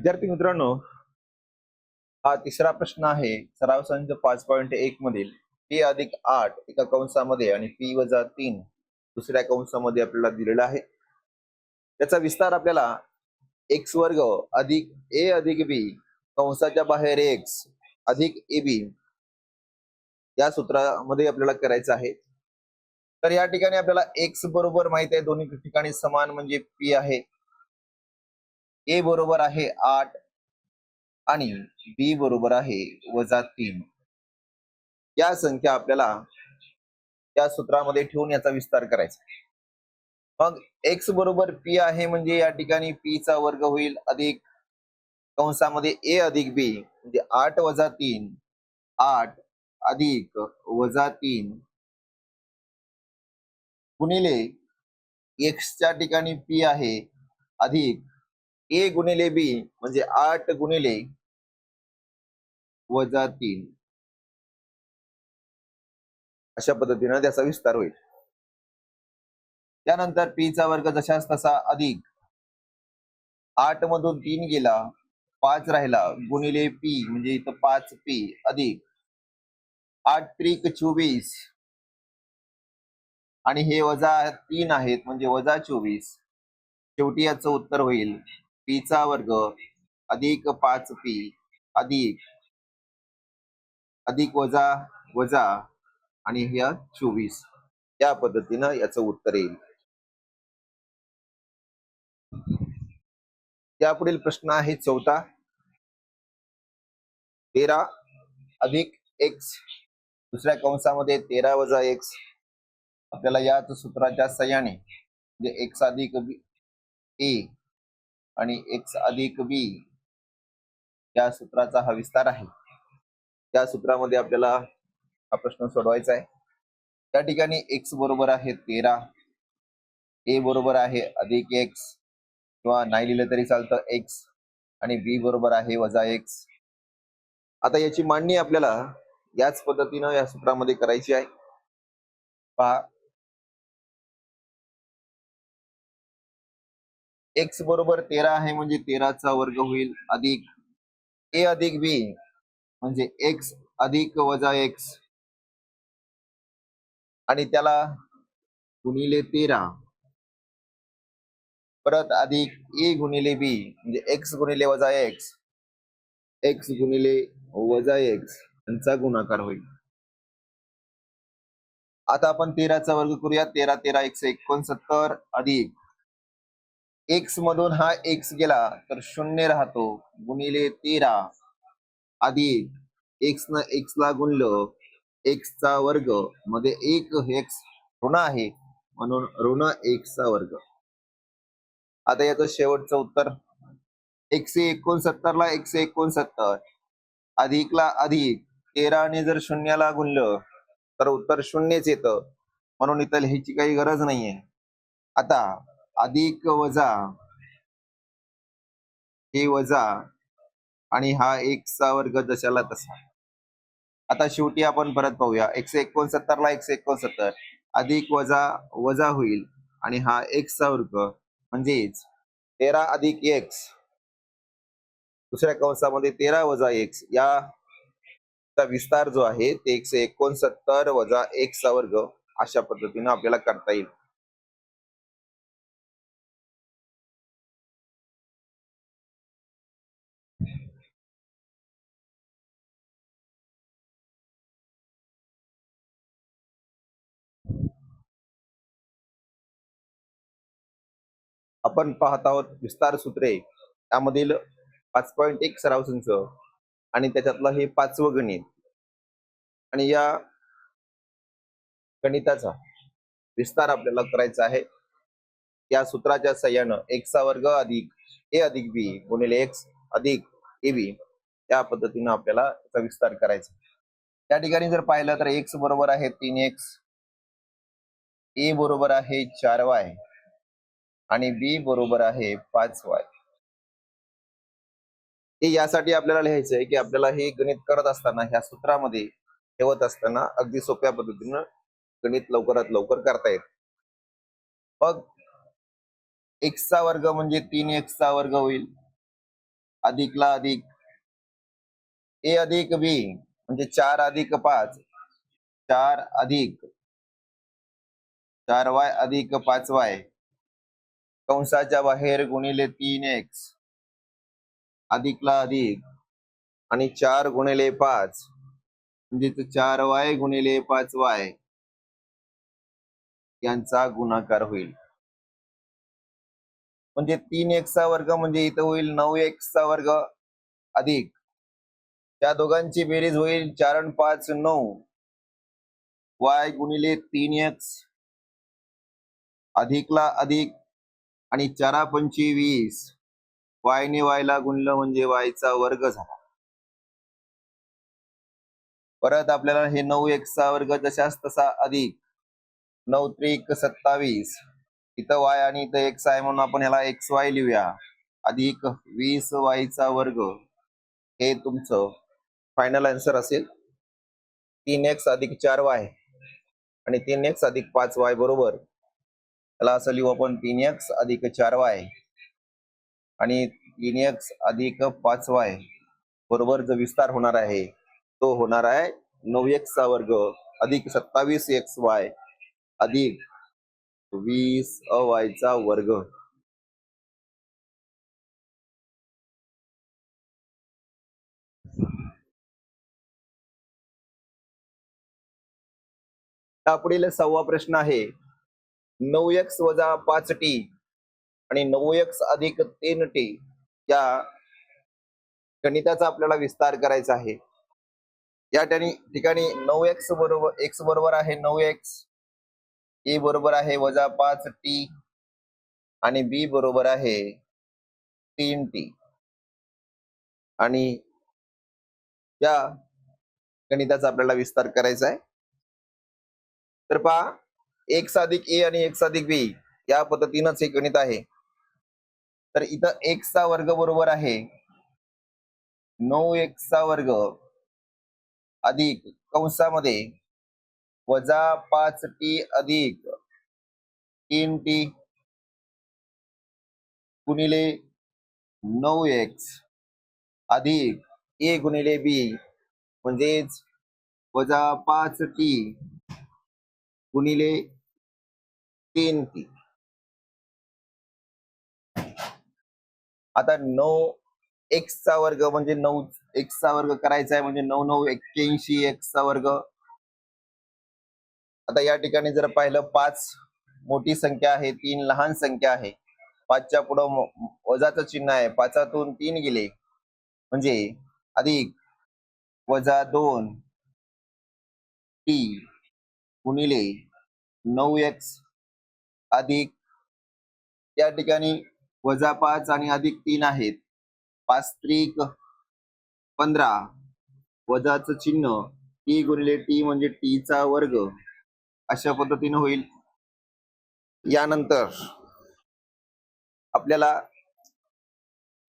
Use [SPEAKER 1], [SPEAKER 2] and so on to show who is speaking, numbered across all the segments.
[SPEAKER 1] विद्यार्थी मित्रांनो हा तिसरा प्रश्न आहे. सराव संच पाच पॉईंट एक मधील पी अधिक आठ एका कंसामध्ये आणि पी वजा तीन दुसऱ्या कंसामध्ये आपल्याला दिलेला आहे. त्याचा विस्तार आपल्याला एक्स वर्ग अधिक ए अधिक बी कंसाच्या बाहेर एक्स अधिक ए बी या सूत्रामध्ये आपल्याला करायचं आहे. तर या ठिकाणी आपल्याला एक्स बरोबर माहीत आहे. दोन्ही ठिकाणी समान म्हणजे पी आहे. ए बरोबर आहे आठ आणि बी बरोबर आहे वजा तीन. या संख्या आपल्याला त्या सूत्रामध्ये ठेवून याचा विस्तार करायचा मग एक्स बरोबर पी आहे म्हणजे या ठिकाणी पी चा वर्ग होईल अधिक कंसामध्ये ए अधिक बी म्हणजे आठ वजा तीन आठ अधिक वजा तीन गुणिले एक्सच्या ठिकाणी पी आहे अधिक ए गुणिले बी म्हणजे आठ गुणिले वजा तीन. अशा पद्धतीनं त्याचा विस्तार होईल. त्यानंतर पी चा वर्ग जशाच तसा अधिक. आठ मधून तीन गेला पाच राहिला गुणिले पी म्हणजे इथं पाच पी अधिक. आठ त्रिक चोवीस. आणि हे वजा तीन आहेत म्हणजे वजा चोवीस. शेवटी याचं उत्तर होईल पी चा वर्ग अधिक पाच पी अधिक अधिक वजा वजा आणि ह्या चोवीस. या पद्धतीनं याचं उत्तर येईल. त्यापुढील प्रश्न आहे चौथा. तेरा अधिक एक्स. दुसऱ्या कंसामध्ये तेरा वजा एक्स. आपल्याला याच सूत्राच्या सह्याने म्हणजे एक्स अधिक बी ए आणि एक्स अधिक बी या सूत्राचा हा विस्तार आहे. त्या सूत्रामध्ये आपल्याला हा प्रश्न सोडवायचा आहे. त्या ठिकाणी एक्स बरोबर आहे तेरा. ए बरोबर आहे अधिक एक्स किंवा नाही लिहिलं तरी चालतं एक्स आणि बी बरोबर आहे वजा एक्स आता याची मांडणी आपल्याला याच पद्धतीनं या सूत्रामध्ये करायची आहे. पहा. एक्स बरोबर तेरा आहे म्हणजे तेराचा वर्ग होईल अधिक ए अधिक बी म्हणजे एक्स अधिक वजा एक्स आणि त्याला गुणिले तेरा. परत अधिक ए गुणिले बी म्हणजे एक्स गुणिले वजा एक्स एक्स गुणिले वजा एक्स यांचा गुणाकार होईल. आता आपण तेराचा वर्ग करूया. तेरा तेरा एकशे एकोणसत्तर अधिक एक्स मधून हा एक्स गेला तर शून्य राहतो. गुणिले तेरा. अधिक एक्स न एक्स ला गुणलं एक्स चा वर्गमध्ये एक एक्स ऋण आहे म्हणून ऋण एक्स चा वर्ग. आता याचं शेवटचं उत्तर. एकशे एकोणसत्तर ला एकशे एकोणसत्तर. अधिकला अधिक. तेराने जर शून्याला गुणलं तर उत्तर शून्यच येतं. म्हणून इथं लिहायची काही गरज नाहीये. आता अधिक वजा. हे वजा आणि हा चा वर्ग जशाला तसा. आता शेवटी आपण परत पाहूया. एकशे एकोणसत्तर ला एकशे एकोणसत्तर. अधिक वजा वजा होईल आणि हा चा वर्ग म्हणजेच तेरा अधिक एक्स. दुसऱ्या कंसामध्ये तेरा वजा एक्स. या चा विस्तार जो आहे ते एकशे एकोणसत्तर वजा चा वर्ग अशा पद्धतीनं आपल्याला करता येईल. आपण पाहत आहोत विस्तार सूत्रे. त्यामधील पाच पॉईंट एक सराव संच आणि त्याच्यातलं हे पाचवं गणित. आणि या गणिताचा विस्तार आपल्याला करायचा आहे. या सूत्राच्या सह्यानं एक्सचा वर्ग अधिक ए अधिक बी गुणिले एक्स अधिक ए बी या पद्धतीनं आपल्याला त्याचा विस्तार करायचा. त्या ठिकाणी जर पाहिलं तर एक्स बरोबर आहे तीन एक्स. ए बरोबर आहे चार वाय. आणि बी बरोबर आहे पाच वाय हे यासाठी आपल्याला लिहायचं आहे की आपल्याला हे गणित करत असताना ह्या सूत्रामध्ये ठेवत असताना अगदी सोप्या पद्धतीनं गणित लवकरात लवकर करता येत. मग एक्सचा वर्ग म्हणजे तीन एक्सचा वर्ग होईल. अधिकला अधिक. ए अधिक बी म्हणजे चार अधिक पाच. चार अधिक. चार वाय अधिक पाच वाय कंसाच्या बाहेर गुणिले तीन एक्स अधिकला अधिक. आणि चार गुणिले पाच. म्हणजे चार वाय गुणिले पाच वाय यांचा गुणाकार होईल. म्हणजे तीन एक्सचा वर्ग म्हणजे इथं होईल नऊ एक्सचा वर्ग अधिक. त्या दोघांची बेरीज होईल चार आणि पाच नऊ. वाय गुणिले तीन एक्स अधिकला अधिक. आणि चारा पंची वीस. वायने वायला गुणलं म्हणजे वायचा वर्ग झाला. परत आपल्याला हे नऊ एक्सचा वर्ग जशाच तसा अधिक. नऊ त्रिक सत्तावीस. इथं वाय आणि इथं एक्स आहे म्हणून आपण ह्याला एक्स वाय लिहूया. अधिक वीस वायचा वर्ग. हे तुमचं फायनल आन्सर असेल. तीन एक्स अधिक चार वाय. आणि तीन एक्स अधिक पाच वाय बरोबर. त्याला असं लिहू आपण तीन एक्स अधिक चार वाय आणि तीन एक्स अधिक पाच वाय बरोबर जो विस्तार होणार आहे तो होणार आहे नऊ एक्स चा वर्ग अधिक सत्तावीस एक्स वाय अधिक वीस अवायचा वर्ग. पुढील सहावा प्रश्न आहे नऊ एक्स वजा पाच टी आणि नऊ एक्स अधिक तीन टी या गणिताचा आपल्याला विस्तार करायचा आहे. या ठिकाणी ठिकाणी नऊ एक्स बरोबर एक्स बरोबर आहे नऊ एक्स. ए बरोबर आहे वजा पाच टी आणि बी बरोबर आहे तीन टी. आणि या गणिताचा आपल्याला विस्तार करायचा आहे. तर पहा एक्स अधिक ए आणि एक्स अधिक बी या पद्धतीनंच हे गणित आहे. तर इथं एक्सचा वर्ग बरोबर आहे. नऊ एक्सचा वर्ग अधिक कंसामध्ये वजा पाच टी अधिक तीन टी गुणिले नऊ एक्स अधिक ए गुणिले बी म्हणजेच वजा पाच टी गुणिले तीन आता नऊ एक्सचा वर्ग म्हणजे नऊ एक्सचा वर्ग करायचा आहे म्हणजे नऊ नऊ एक्क्याऐंशी एक्सचा वर्ग. आता या ठिकाणी जर पाहिलं पाच मोठी संख्या आहे तीन लहान संख्या आहे. पाचच्या पुढं वजाचं चिन्ह आहे. पाचातून तीन गेले. म्हणजे अधिक वजा दोन टी गुणिले नऊ एक्स अधिक या ठिकाणी वजा पाच आणि अधिक तीन आहेत. पाच त्रिक पंधरा. वजाचं चिन्ह टी गुणिले टी म्हणजे टीचा वर्ग. अशा पद्धतीने होईल. यानंतर आपल्याला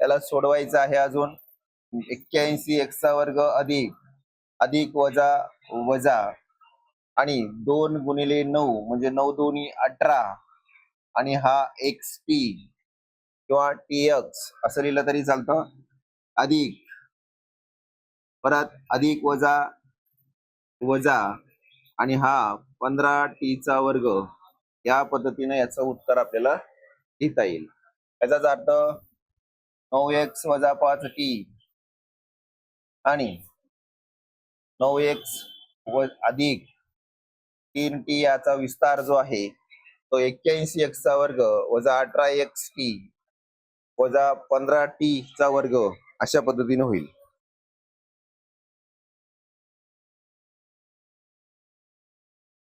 [SPEAKER 1] त्याला सोडवायचं आहे अजून. एक्क्याऐंशी एक्सचा वर्ग अधिक. अधिक वजा वजा. आणि दोन गुणिले नऊ म्हणजे नऊ दोन्ही अठरा. आणि हा एक्स टी किंवा टी एक्स असं लिहिलं तरी चालतं. अधिक. परत अधिक वजा वजा आणि हा पंधरा टीचा वर्ग या पद्धतीने याचं उत्तर आपल्याला लिहिता येईल. याचाच अर्थ नऊ एक्स वजा पाच टी आणि नऊ एक्स व अधिक तीन टी याचा विस्तार जो आहे तो एक्क्याऐंशी एक्स चा वर्ग वजा अठरा एक्स टी वजा पंधरा टी चा वर्ग अशा पद्धतीने होईल.